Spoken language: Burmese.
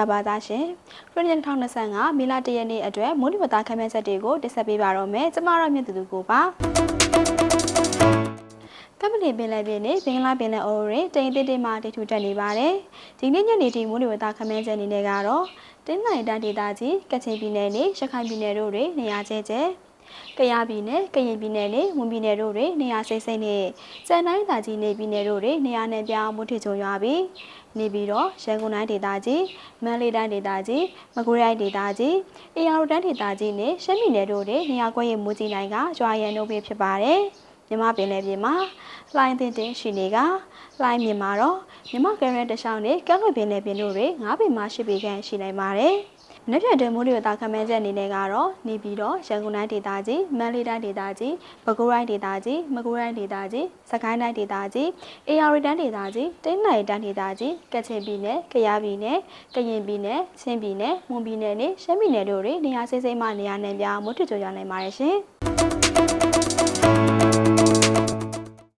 ပါသားရှင်ခရစ်ယာန်2025မေလ1ရက်နေ့အတွက်မိုးလေဝသခန့်မှန်းချက်တွေကိုတင်ဆက်ပေးပါတော့မယ်ကျမတို့မြင့်သူသူကိုပါကပလီပင်လယ်ပြင်နဲ့ဘင်္ဂလားပင်လယ်အော်တွင်တိမ်တိတိမှတိထူတက်နေပါတယ်ဒီနေ့ညနေထိမိုးလေဝသခန့်မှန်းချက်အနေနဲ့ကတော့တင်းနိုင်တန်းဒေသကြီးကချင်ပြည်နယ်နဲ့ရခိုင်ပြည်နယ်တို့တွင်နေရာကျဲကျဲ ကယားပြည်နယ်ကရင်ပြည်နယ်နဲ့ဝန်ပြည်နယ်တို့တွင်နေရာစိမ့်စိမ့်နဲ့စံတိုင်းသာကြီးနေပြည်နယ်တို့တွင်နေရာနဲ့ပြောင်းမှုထချုံရွာပြီးနေပြီးတော့ရန်ကုန်တိုင်းဒေသကြီးမန္တလေးတိုင်းဒေသကြီးမကွေးတိုင်းဒေသကြီးအေရတို့တိုင်းဒေသကြီးနဲ့ရှမ်းပြည်နယ်တို့တွင်နေရာကွက်ရမူကြီးတိုင်းကရွာရန်တို့ပဲဖြစ်ပါတယ်မြမပင်လယ်ပြင်မှာလှိုင်းတင်တင်ရှိနေကလှိုင်းမြင်မှာတော့မြမကရဲတရှောင်းနဲ့ကမ်းလွန်ပင်လယ်ပြင်တို့တွင်၅ပင်မှ၈ပေခန့်ရှိနိုင်ပါတယ်။ နှစ်ဖြတ်တွင်မိုးလေဝသခန့်မှန်းချက်အနေနဲ့ကတော့နေပြီးတော့ရန်ကုန်တိုင်းဒေသကြီးမန္တလေးတိုင်းဒေသကြီးပဲခူးတိုင်းဒေသကြီးမကွေးတိုင်းဒေသကြီးစကိုင်းတိုင်းဒေသကြီးအေရရီတိုင်းဒေသကြီးတင်းနိုင်တိုင်းဒေသကြီးကချင်ပြည်နယ်ကယားပြည်နယ်ကရင်ပြည်နယ်ချင်းပြည်နယ်မွန်ပြည်နယ်နဲ့ရှမ်းပြည်နယ်တို့တွင်နေရာစိမ့်စိမ့်မှနေရာနယ်များမိုးထကြွရနိုင်ပါတယ်ရှင်။